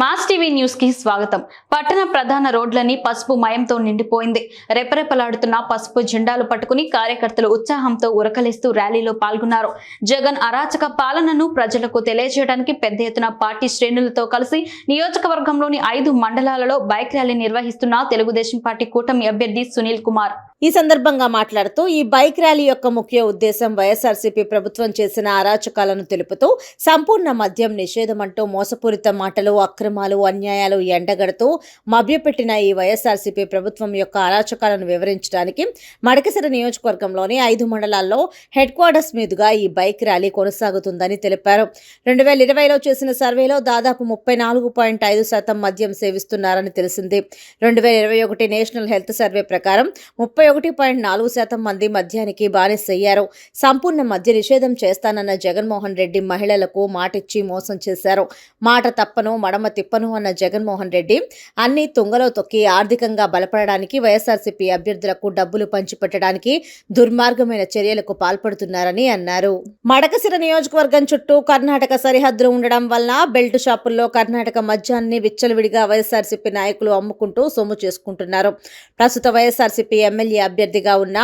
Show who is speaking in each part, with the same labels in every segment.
Speaker 1: Mass TV న్యూస్కి స్వాగతం. పట్టణ ప్రధాన రోడ్లని పసుపు మయంతో నిండిపోయింది. రెపరెపలాడుతున్న పసుపు జెండాలు పట్టుకుని కార్యకర్తలు ఉత్సాహంతో ఉరకలేస్తూ ర్యాలీలో పాల్గొన్నారు. జగన్ అరాచక పాలనను ప్రజలకు తెలియజేయడానికి పెద్ద ఎత్తున పార్టీ శ్రేణులతో కలిసి నియోజకవర్గంలోని ఐదు మండలాలలో బైక్ ర్యాలీ నిర్వహిస్తున్న తెలుగుదేశం పార్టీ కూటమి అభ్యర్థి సునీల్ కుమార్.
Speaker 2: ఈ సందర్భంగా మాట్లాడుతూ ఈ బైక్ ర్యాలీ యొక్క ముఖ్య ఉద్దేశం వైఎస్ఆర్సీపీ ప్రభుత్వం చేసిన అరాచకాలను తెలుపుతూ సంపూర్ణ మద్యం నిషేధం అంటూ మోసపూరిత మాటలు అక్రమాలు అన్యాయాలు ఎండగడుతూ మభ్యపెట్టిన ఈ వైఎస్ఆర్సీపీ ప్రభుత్వం యొక్క అరాచకాలను వివరించడానికి మడకసిర నియోజకవర్గంలోని ఐదు మండలాల్లో హెడ్ క్వార్టర్స్ మీదుగా ఈ బైక్ ర్యాలీ కొనసాగుతుందని తెలిపారు. రెండు వేల ఇరవైలో చేసిన సర్వేలో దాదాపు ముప్పై నాలుగు పాయింట్ ఐదు శాతం మద్యం సేవిస్తున్నారని తెలిసింది. రెండు వేల ఇరవై ఒకటి నేషనల్ హెల్త్ సర్వే ప్రకారం ముప్పై ఒకటి పాయింట్ నాలుగు శాతం మంది మద్యానికి బానిసయ్యారు. సంపూర్ణ మద్య నిషేధం చేస్తానన్న జగన్మోహన్ రెడ్డి మహిళలకు మాటిచ్చి మోసం చేశారు. మాట తప్పను మడమ తిప్పను అన్న జగన్మోహన్ రెడ్డి అన్ని తుంగలో తొక్కి ఆర్థికంగా బలపడడానికి వైఎస్ఆర్సీపీ అభ్యర్థులకు డబ్బులు పంచిపెట్టడానికి దుర్మార్గమైన చర్యలకు పాల్పడుతున్నారని అన్నారు. మడకసిర నియోజకవర్గం చుట్టూ కర్ణాటక సరిహద్దులు ఉండడం వల్ల బెల్ట్ షాపుల్లో కర్ణాటక మద్యాన్ని విచ్చలవిడిగా వైఎస్ఆర్సీపీ నాయకులు అమ్ముకుంటూ సొమ్ము చేసుకుంటున్నారు. ప్రస్తుత వైఎస్ఆర్సీపీ ఎమ్మెల్యే అభ్యర్థిగా ఉన్న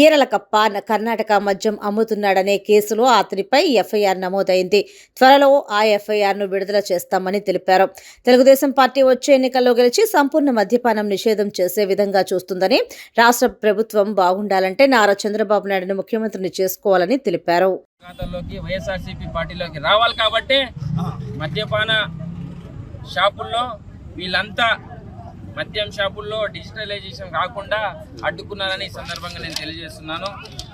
Speaker 2: ఈరలకప్ప కర్ణాటక మద్యం అమ్ముతున్నాడనే కేసులో అతనిపై ఎఫ్ఐఆర్ నమోదైంది. త్వరలో ఆ ఎఫ్ఐఆర్ను విడుదల చేస్తామని తెలిపారు. తెలుగుదేశం పార్టీ వచ్చే ఎన్నికల్లో గెలిచి సంపూర్ణ మద్యపానం నిషేధం చేసే విధంగా చూస్తుందని రాష్ట్ర ప్రభుత్వం బాగుండాలంటే నారా చంద్రబాబు నాయుడును ముఖ్యమంత్రిని చేసుకోవాలని తెలిపారు.
Speaker 3: ఖాతాల్లోకి వైఎస్ఆర్సీపీ పార్టీలోకి రావాలి కాబట్టి మద్యపాన షాపుల్లో వీళ్ళంతా మద్యం షాపుల్లో డిజిటలైజేషన్ కాకుండా అడ్డుకున్నారని సందర్భంగా నేను తెలియజేస్తున్నాను.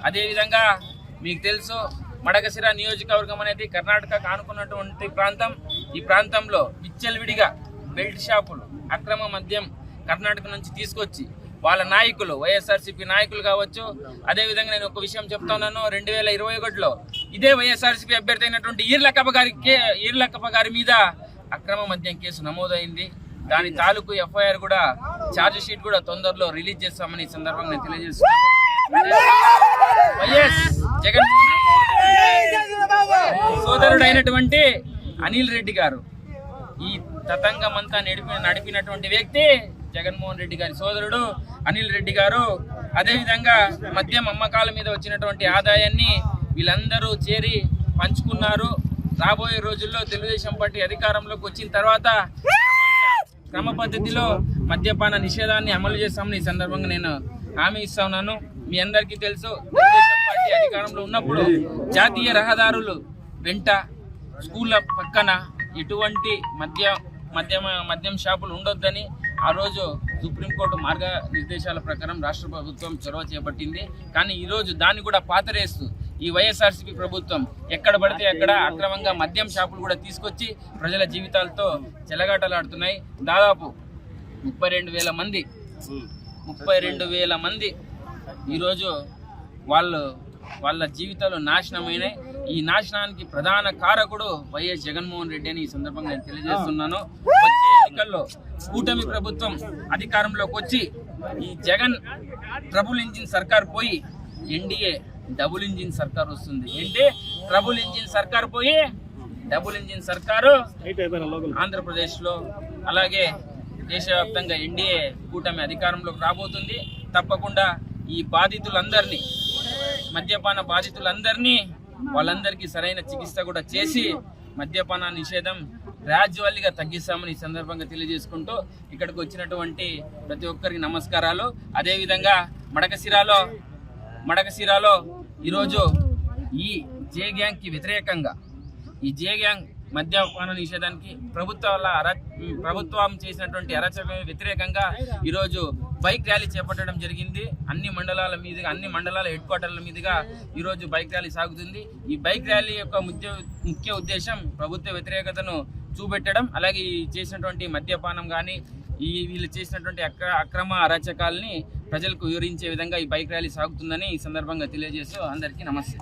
Speaker 3: అదేవిధంగా మీకు తెలుసు మడగసిర నియోజకవర్గం అనేది కర్ణాటక కానుకున్నటువంటి ప్రాంతం. ఈ ప్రాంతంలో విచ్చలవిడిగా బెల్ట్ షాపులు అక్రమ మద్యం కర్ణాటక నుంచి తీసుకొచ్చి వాళ్ళ నాయకులు వైఎస్ఆర్సీపీ నాయకులు కావచ్చు. అదేవిధంగా నేను ఒక విషయం చెప్తున్నాను రెండు వేల ఇరవై ఒకటిలో ఇదే వైఎస్ఆర్సీపీ అభ్యర్థి అయినటువంటి ఈర్లక్కప్ప గారి కే- ఈర్లక్కప్ప గారి మీద అక్రమ మద్యం కేసు నమోదైంది. దాని తాలూకు ఎఫ్ఐఆర్ కూడా ఛార్జ్ షీట్ కూడా తొందరలో రిలీజ్ చేస్తామని ఈ సందర్భంగా తెలియజేస్తాను తెలియజేస్తున్నాను. వైఎస్ జగన్మోహన్ సోదరుడు అయినటువంటి అనిల్ రెడ్డి గారు ఈ తతంగం అంతా నడిపి నడిపినటువంటి వ్యక్తి జగన్మోహన్ రెడ్డి గారి సోదరుడు అనిల్ రెడ్డి గారు. అదేవిధంగా మద్యం అమ్మకాల మీద వచ్చినటువంటి ఆదాయాన్ని వీళ్ళందరూ చేరి పంచుకున్నారు. రాబోయే రోజుల్లో తెలుగుదేశం పార్టీ అధికారంలోకి వచ్చిన తర్వాత క్రమ పద్ధతిలో మద్యపాన నిషేధాన్ని అమలు చేస్తామని ఈ సందర్భంగా నేను హామీ ఇస్తా ఉన్నాను. మీ అందరికీ తెలుసు తెలుగుదేశం పార్టీ అధికారంలో ఉన్నప్పుడు జాతీయ రహదారులు వెంట స్కూళ్ళ పక్కన ఎటువంటి మద్య మద్యం మద్యం షాపులు ఉండొద్దని ఆ రోజు సుప్రీంకోర్టు మార్గ నిర్దేశాల ప్రకారం రాష్ట్ర ప్రభుత్వం చొరవ చేపట్టింది. కానీ ఈరోజు దాన్ని కూడా పాతరేస్తూ ఈ వైఎస్ఆర్సీపీ ప్రభుత్వం ఎక్కడ పడితే అక్కడ అక్రమంగా మద్యం షాపులు కూడా తీసుకొచ్చి ప్రజల జీవితాలతో చెలగాటలాడుతున్నాయి. దాదాపు ముప్పై రెండు వేల మంది ముప్పై రెండు వేల మంది ఈరోజు వాళ్ళు వాళ్ళ జీవితాలు నాశనమైనాయి. ఈ నాశనానికి ప్రధాన కారకుడు వైఎస్ జగన్మోహన్ రెడ్డి అని ఈ సందర్భంగా నేను తెలియజేస్తున్నాను. వచ్చే ఎన్నికల్లో కూటమి ప్రభుత్వం అధికారంలోకి వచ్చి ఈ జగన్ ట్రబుల్ ఇంజిన్ సర్కార్ పోయి ఎన్డీఏ డబుల్ ఇంజిన్ సర్కార్ వస్తుంది. ఏంటి? ట్రబుల్ ఇంజిన్ సర్కార్ పోయి డబుల్ ఇంజిన్ సర్కారు ఆంధ్రప్రదేశ్లో అలాగే దేశవ్యాప్తంగా ఎన్డీఏ కూటమి అధికారంలోకి రాబోతుంది. తప్పకుండా ఈ బాధితులందరినీ మద్యపాన బాధితులందరినీ వాళ్ళందరికీ సరైన చికిత్స కూడా చేసి మద్యపాన నిషేధం గ్రాడ్యువల్గా తగ్గిస్తామని ఈ సందర్భంగా తెలియజేసుకుంటూ ఇక్కడికి వచ్చినటువంటి ప్రతి ఒక్కరికి నమస్కారాలు. అదేవిధంగా మడకసిరాలో మడకసిరాలో ఈరోజు ఈ జే గ్యాంగ్కి వ్యతిరేకంగా ఈ జే గ్యాంగ్ మద్యపాన నిషేధానికి ప్రభుత్వాల అర ప్రభుత్వం చేసినటువంటి అరచకం వ్యతిరేకంగా ఈరోజు బైక్ ర్యాలీ చేపట్టడం జరిగింది. అన్ని మండలాల మీదుగా అన్ని మండలాల హెడ్ క్వార్టర్ల మీదుగా ఈరోజు బైక్ ర్యాలీ సాగుతుంది. ఈ బైక్ ర్యాలీ యొక్క ముఖ్య ముఖ్య ఉద్దేశం ప్రభుత్వ వ్యతిరేకతను చూపెట్టడం అలాగే ఈ చేసినటువంటి మద్యపానం కానీ ఈ వీళ్ళు చేసినటువంటి అక్ర అక్రమ అరాచకాల్ని ప్రజలకు వివరించే విధంగా ఈ బైక్ ర్యాలీ సాగుతుందని ఈ సందర్భంగా తెలియజేస్తూ అందరికీ నమస్తే.